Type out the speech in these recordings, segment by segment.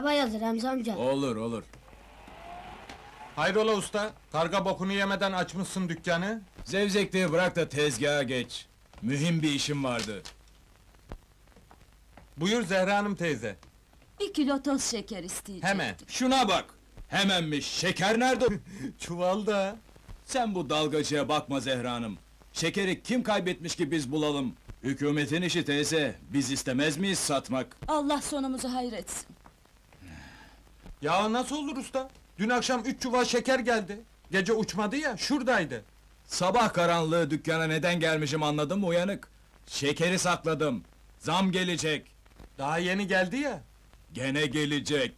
Hava yazır Hamza amca. Olur olur. Hayrola usta? Karga bokunu yemeden açmışsın dükkanı. Zevzekliği bırak da tezgaha geç. Mühim bir işim vardı. Buyur Zehra Hanım teyze. Bir kilo toz şeker isteyecektim. Hemen. Şuna bak! Hemenmiş, şeker nerede? Çuvalda. Sen bu dalgacıya bakma Zehra Hanım. Şekeri kim kaybetmiş ki biz bulalım? Hükümetin işi teyze, biz istemez miyiz satmak? Allah sonumuzu hayretsin. Ya nasıl olur usta? Dün akşam üç çuval şeker geldi. Gece uçmadı ya, şuradaydı. Sabah karanlığı dükkana neden gelmişim anladın mı uyanık? Şekeri sakladım. Zam gelecek. Daha yeni geldi ya. Gene gelecek.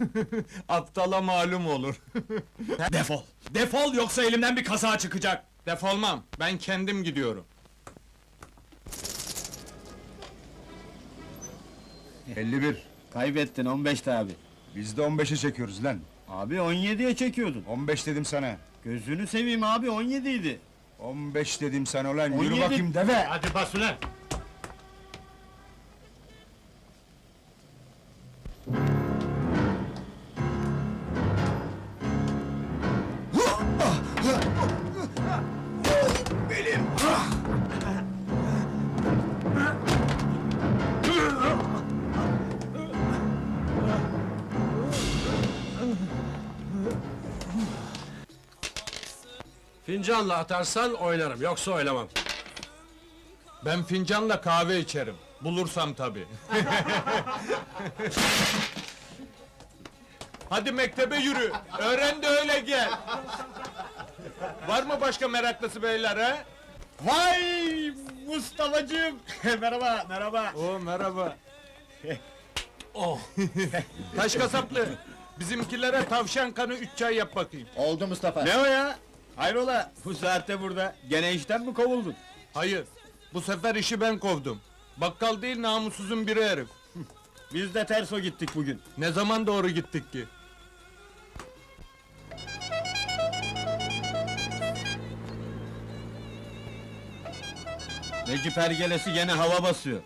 Aptala malum olur. Defol! Defol yoksa elimden bir kaza çıkacak! Defolmam, ben kendim gidiyorum. 51. Kaybettin 15 abi. Biz de 15'e çekiyoruz lan. Abi 17'ye çekiyordun. 15 dedim sana. Gözünü seveyim abi 17 idi. 15 dedim sana ulan. Yürü 17. bakayım deve. Hadi bas ulan. Fincanla atarsan oynarım, yoksa oynamam. Ben fincanla kahve içerim. Bulursam tabii. Hadi mektebe yürü. Öğren de öyle gel. Var mı başka meraklısı beyler ha? Vay Mustafa'cığım. merhaba merhaba. Oo merhaba. oh. Taş kasaplı. Bizimkilere tavşan kanı üç çay yap bakayım. Oldu Mustafa. Ne o ya? Hayrola bu saatte burada. Gene işten mi kovuldun? Hayır. Bu sefer işi ben kovdum. Bakkal değil namussuzun biri herif. Biz de terso gittik bugün. Ne zaman doğru gittik ki? Necip Ergelesi gene hava basıyor.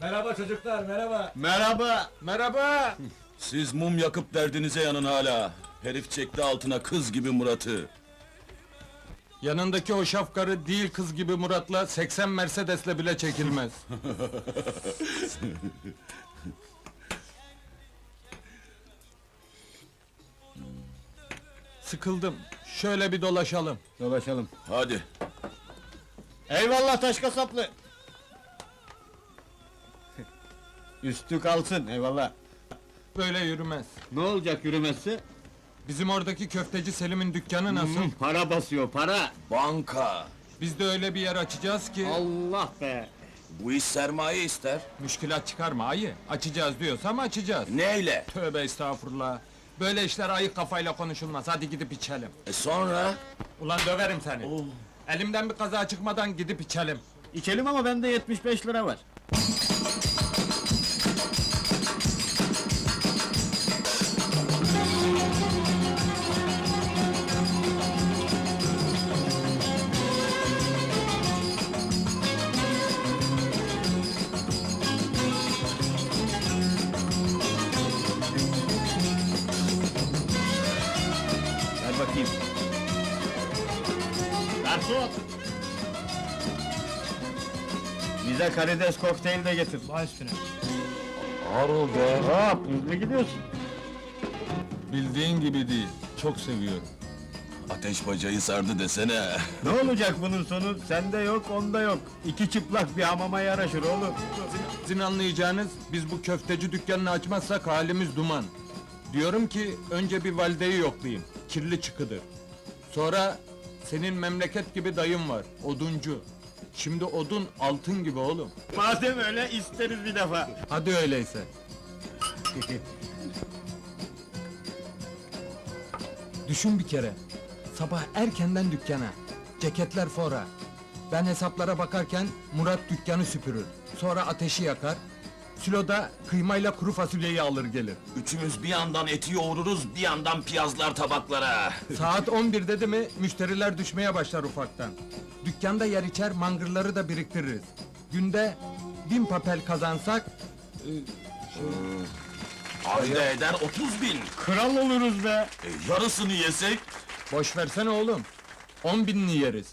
Merhaba çocuklar, merhaba. Merhaba. Merhaba. Siz mum yakıp derdinize yanın hala. Herif çekti altına kız gibi Murat'ı. Yanındaki o şafkarı değil kız gibi Murat'la 80 Mercedes'le bile çekilmez. Sıkıldım. Şöyle bir dolaşalım. Dolaşalım. Hadi. Eyvallah taş kasaplı. Üstü kalsın eyvallah. Böyle yürümez. Ne olacak yürümesi? Bizim oradaki köfteci Selim'in dükkanı nasıl? Hmm, para basıyor para. Banka. Biz de öyle bir yer açacağız ki... Allah be. Bu iş sermaye ister. Müşkilat çıkarma ayı. Açacağız diyorsam açacağız. Neyle? Tövbe estağfurullah. Böyle işler ayık kafayla konuşulmaz. Hadi gidip içelim. E sonra? Ulan döverim seni. Elimden bir kaza çıkmadan gidip içelim. İçelim ama bende 75 lira var. Garson! Bize karides kokteyl de getir. Baş üstüne. Harıl be. Hop, hızlı gidiyorsun. Bildiğin gibi değil. Çok seviyorum. Ateş bacayı sardı desene. Ne olacak bunun sonu? Sende yok, onda yok. İki çıplak bir hamama yaraşır oğlum. Sizin anlayacağınız, biz bu köfteci dükkanını açmazsak halimiz duman. Diyorum ki, önce bir valideyi yoklayayım. Kirli çıkıdır. Sonra, senin memleket gibi dayın var, oduncu. Şimdi odun altın gibi oğlum. Madem öyle isteriz bir defa. Hadi öyleyse. Düşün bir kere. Sabah erkenden dükkana. Ceketler fora. Ben hesaplara bakarken Murat dükkanı süpürür. Sonra ateşi yakar. Siloda kıymayla kuru fasulyeyi alır gelir. Üçümüz bir yandan eti yoğururuz, bir yandan piyazlar tabaklara. Saat 11 dedi mi müşteriler düşmeye başlar ufaktan. Dükkanda yer içer mangırları da biriktiririz. Günde bin papel kazansak... Ayda eder 30 bin. Kral oluruz be. E, yarısını yesek? Boş versene oğlum. On binini yeriz.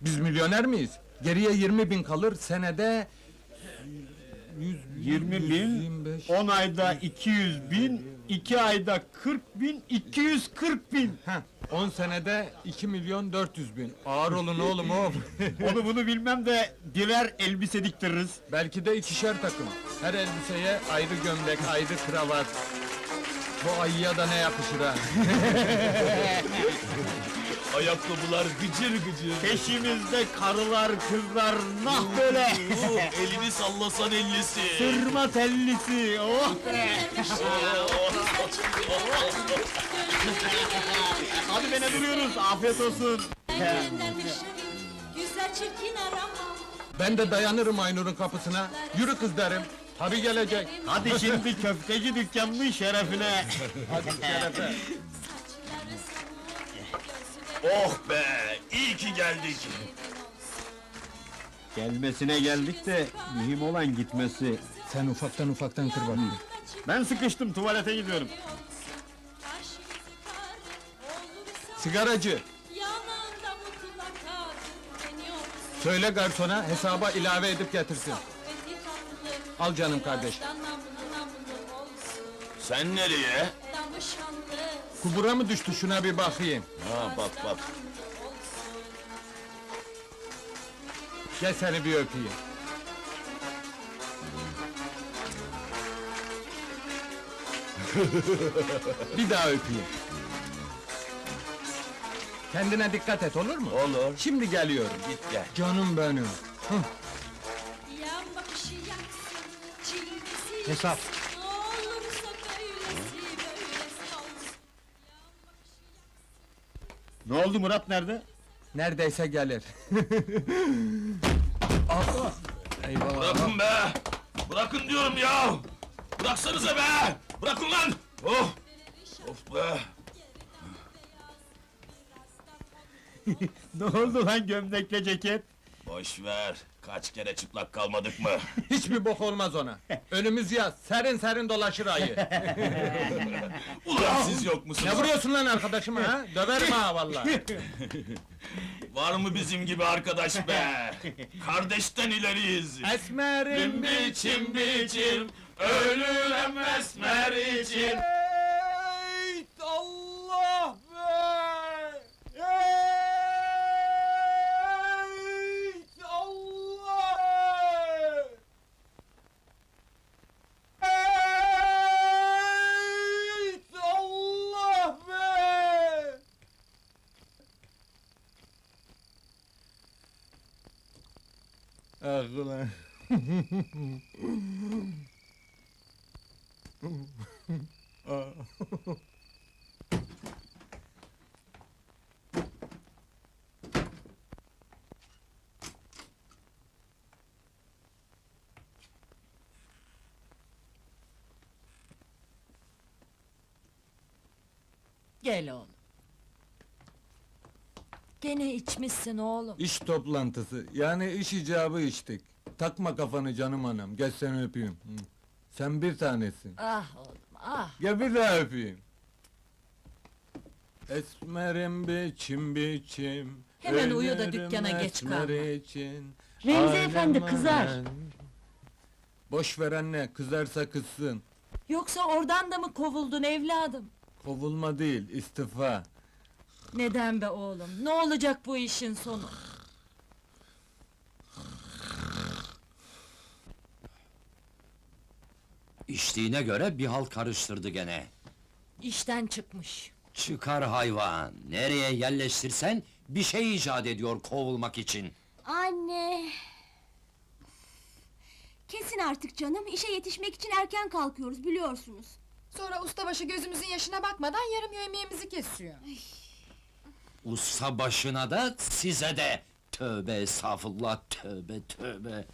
Biz milyoner miyiz? Geriye yirmi bin kalır, senede... Yüz, 20 bin, 125. 10 ayda 200 bin, 2 ayda 40 bin, 240 bin. Heh, on senede iki milyon dört yüz bin. Ağır olun oğlum oğlum. Onu bunu bilmem de birer elbise diktiririz. Belki de ikişer takım. Her elbiseye ayrı gömlek, ayrı kravat. Bu ayıya da ne yakışır ha? Ayakkabılar gıcır gıcır. Peşimizde karılar, kızlar, nah böyle. Oh, elini sallasan ellisi. Sırma tellisi, oh be. Hadi bene duruyoruz, afiyet olsun. Güzel çirkin arama. Ben de dayanırım Aynur'un kapısına. Yürü kız derim. Tabi gelecek. Hadi şimdi köfteci dükkanının şerefine. Oh be, iyi ki geldik. Gelmesine geldik de mühim olan gitmesi. Sen ufaktan ufaktan kır bakayım. Ben sıkıştım, tuvalete gidiyorum. Sigaracı, söyle garsona hesaba ilave edip getirsin. Al canım kardeş. Sen nereye? Kubura mı düştü şuna bir bakayım. Ha bak bak. Gel seni bir öpeyim. bir daha öpeyim. Kendine dikkat et olur mu? Olur. Şimdi geliyorum. Git gel. Canım benim. Çilgisi Hesap. Ne oldu Murat nerede? Neredeyse gelir. ah! Eyvallah. Bırakın be! Bırakın diyorum ya! Bıraksanıza be! Bırakın lan! Oh! Of be! Ne oldu lan gömlekle ceket? Boş ver. Kaç kere çıplak kalmadık mı? Hiçbir bok olmaz ona. Önümüz yaz, serin serin dolaşır ayı. Ulan siz yok musunuz? ne vuruyorsun lan arkadaşıma ha? Döverim ha vallahi. Var mı bizim gibi arkadaş be? Kardeşten ileriyiz. Esmerim biçim biçim, ölürem esmer için. Ah ulan. Gel oğlum. Gene içmişsin oğlum. İş toplantısı, yani iş icabı içtik. Takma kafanı canım anam, gel seni öpeyim. Hı. Sen bir tanesin. Ah oğlum ah. Gel bir daha öpeyim. Esmerim biçim biçim. Hemen uyu da dükkana geç esmer kalma. için. Remzi efendi Alem kızar. alem. Boş ver anne, kızarsa kızsın. Yoksa oradan da mı kovuldun evladım? Kovulma değil, istifa. Neden be oğlum? Ne olacak bu işin sonu? İçtiğine göre bir hal karıştırdı gene. İşten çıkmış. Çıkar hayvan, nereye yerleştirsen bir şey icat ediyor kovulmak için. Anne! Kesin artık canım, işe yetişmek için erken kalkıyoruz biliyorsunuz. Sonra ustabaşı gözümüzün yaşına bakmadan yarım yemeğimizi kesiyor. Usta başına da size de. Tövbe estağfurullah, tövbe tövbe.